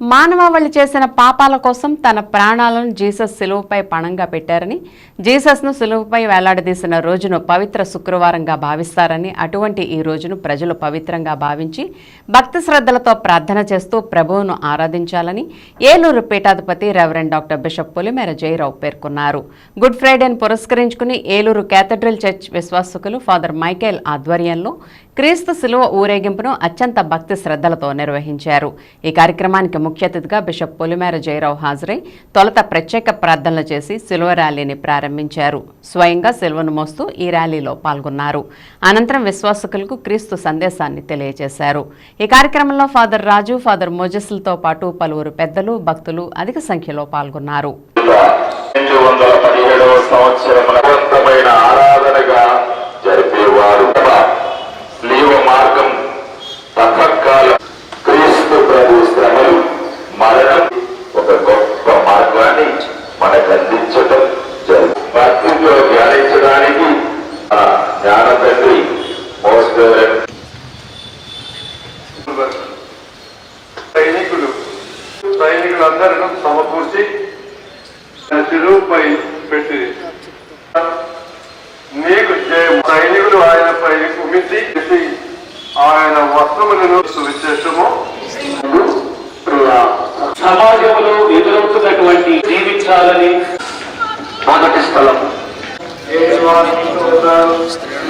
మానవాళి చేసిన పాపాల కోసం తన ప్రాణాలను జీసస్ సిలువపై పణంగా పెట్టారని జీసస్ను సిలువపై వేలాడదీసిన రోజును పవిత్ర శుక్రవారంగా భావిస్తారని అటువంటి ఈ రోజును ప్రజలు పవిత్రంగా భావించి భక్తి శ్రద్ధలతో ప్రార్థన చేస్తూ ప్రభువును ఆరాధించాలని ఏలూరు పీఠాధిపతి reverend doctor bishop Pulimera Jayarao పేర్కొన్నారు. గుడ్ ఫ్రైడేను పురస్కరించుకుని ఏలూరు కేథడ్రల్ చర్చ్ విశ్వాసకులు ఫాదర్ మైకేల్ ఆధ్వర్యంలో క్రీస్తు శిలువ ఊరేగింపును అత్యంత భక్తి శ్రద్ధలతో నిర్వహించారు. ఈ కార్యక్రమానికి ముఖ్య అతిథిగా బిషప్ పొలిమేర జయరావు హాజరై తొలత ప్రత్యేక ప్రార్థనలు చేసి శిలువ ర్యాలీని ప్రారంభించారు. స్వయంగా శిలువను మోస్తూ ఈ ర్యాలీలో పాల్గొన్నారు. అనంతరం విశ్వాసకులకు క్రీస్తు సందేశాన్ని తెలియజేశారు. ఈ కార్యక్రమంలో ఫాదర్ రాజు ఫాదర్ మోజస్లతో పాటు పలువురు పెద్దలు భక్తులు అధిక సంఖ్యలో పాల్గొన్నారు. సంవత్సరం అనంతమైన ఆరాధనగా జరిపేవారు. లీవ మార్గం తపకాలం క్రీస్తు ప్రభు శ్రమలు మరణం ఒక గొప్ప మార్గాన్ని మనకు అందించటం జరుగుతుంది భక్తితో ధ్యానించడానికి ఆ జ్ఞాన తండ్రి మోస్ట్ సైనికులు సైనికులందరూ సమకూర్చి శిలువుపై పెట్టి సైనికులు ఆయనపై ఉమితి చేసి ఆయన వస్త్రములను సువిశేషము సమాజంలో ఎదురవుతున్నటువంటి జీవించాలని మొదటి స్థలం స్త్రీలు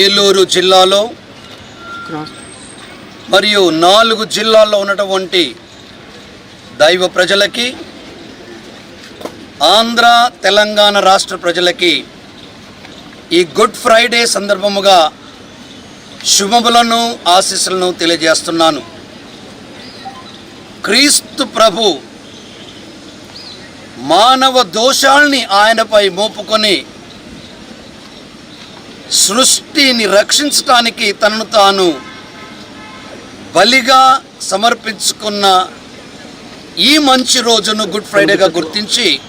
ఏలూరు జిల్లాలో మరియు నాలుగు జిల్లాల్లో ఉన్నటువంటి దైవ ప్రజలకి ఆంధ్ర తెలంగాణ రాష్ట్ర ప్రజలకి ఈ గుడ్ ఫ్రైడే సందర్భముగా శుభములను ఆశీస్సులను తెలియజేస్తున్నాను. క్రీస్తు ప్రభు మానవ దోషాల్ని ఆయనపై మోపుకొని సృష్టిని రక్షించటానికి తనను తాను బలిగా సమర్పించుకున్న ఈ మంచి రోజును గుడ్ ఫ్రైడేగా గుర్తించి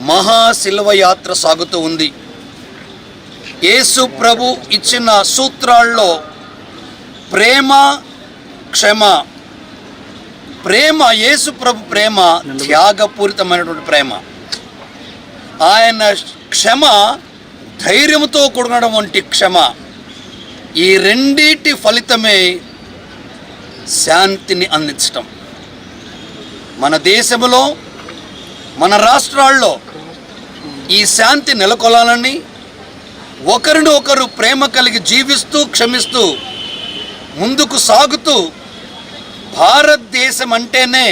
మహాశిల్వ యాత్ర సాగుతూ ఉంది. యేసు ప్రభు ఇచ్చిన సూత్రాల్లో ప్రేమ క్షమ ప్రేమ యేసు ప్రభు ప్రేమ త్యాగపూరితమైనటువంటి ప్రేమ. ఆయన క్షమ ధైర్యంతో కూడినటువంటి క్షమ. ఈ రెండిటి ఫలితమే శాంతిని అందించటం. మన దేశంలో మన రాష్ట్రాల్లో ఈ శాంతి నెలకొలాలని ఒకరిని ఒకరు ప్రేమ కలిగి జీవిస్తూ క్షమిస్తూ ముందుకు సాగుతూ భారతదేశం అంటేనే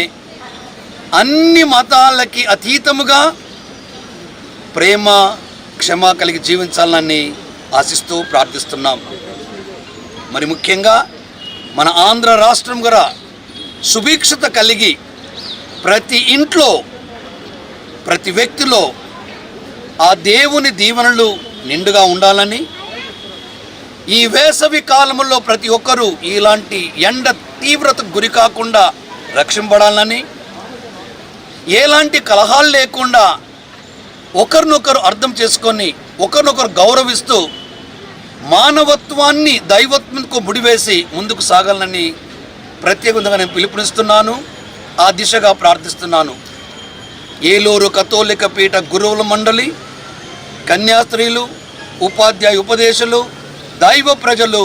అన్ని మతాలకి అతీతముగా ప్రేమ క్షమ కలిగి జీవించాలని ఆశిస్తూ ప్రార్థిస్తున్నాం. మరి ముఖ్యంగా మన ఆంధ్ర రాష్ట్రం కూడా సుభిక్షత కలిగి ప్రతి ఇంట్లో ప్రతి వ్యక్తిలో ఆ దేవుని దీవెనలు నిండుగా ఉండాలని ఈ వేసవి కాలంలో ప్రతి ఒక్కరూ ఇలాంటి ఎండ తీవ్రతకు గురి కాకుండా రక్షింపడాలని ఎలాంటి కలహాలు లేకుండా ఒకరినొకరు అర్థం చేసుకొని ఒకరినొకరు గౌరవిస్తూ మానవత్వాన్ని దైవత్వంకు ముడివేసి ముందుకు సాగాలని ప్రత్యేకంగా నేను పిలుపునిస్తున్నాను ఆ దిశగా ప్రార్థిస్తున్నాను. ఏలూరు కథోలిక పీఠ గురువుల మండలి కన్యాస్త్రీలు ఉపాధ్యాయ ఉపదేశులు దైవ ప్రజలు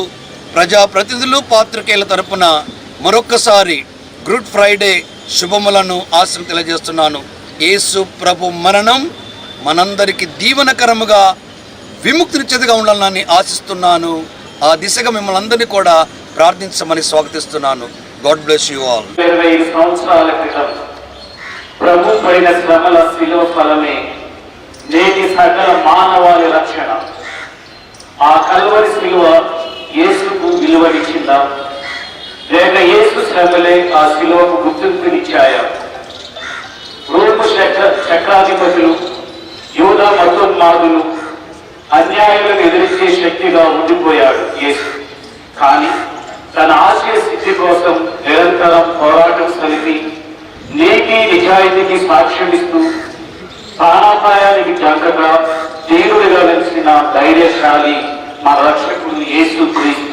ప్రజాప్రతినిధులు పాత్రికేయుల తరపున మరొక్కసారి గుడ్ ఫ్రైడే శుభములను ఆశలు తెలియజేస్తున్నాను. యేసు ప్రభు మరణం మనందరికీ దీవనకరముగా విముక్తినిచ్చేదిగా ఉండాలని ఆశిస్తున్నాను. ఆ దిశగా మిమ్మల్ని అందరినీ కూడా ప్రార్థించమని స్వాగతిస్తున్నాను. గాడ్ బ్లెస్ యూ ఆల్ ఇరవై సంవత్సరాల క్రితం ప్రభు పడిన శ్రమల శిలువ ఫలమే నేటి సకల మానవాళి రక్షణ. ఆ కల్వరి శిలువ యేసుకు విలువనిచ్చిందా? లేక యేసు శ్రమలే ఆ శిలువకు గుర్తింపునిచ్చాయా? రూపు చక్ర చక్రాధిపతులు యూద మతోన్మాదులు అన్యాయాలను ఎదిరించే శక్తిగా ఉండిపోయాడు యేసు. కానీ తన ఆశయ స్థితి కోసం నిరంతరం పోరాటం సలిపి నీతి నిజాయితీకి సాక్ష్యమిస్తూ ప్రాణాపాయానికి జాగ్రత్త దేవుడిగా వెలిసిన ధైర్యశాలి మన రక్షకుడు యేసు క్రీస్తు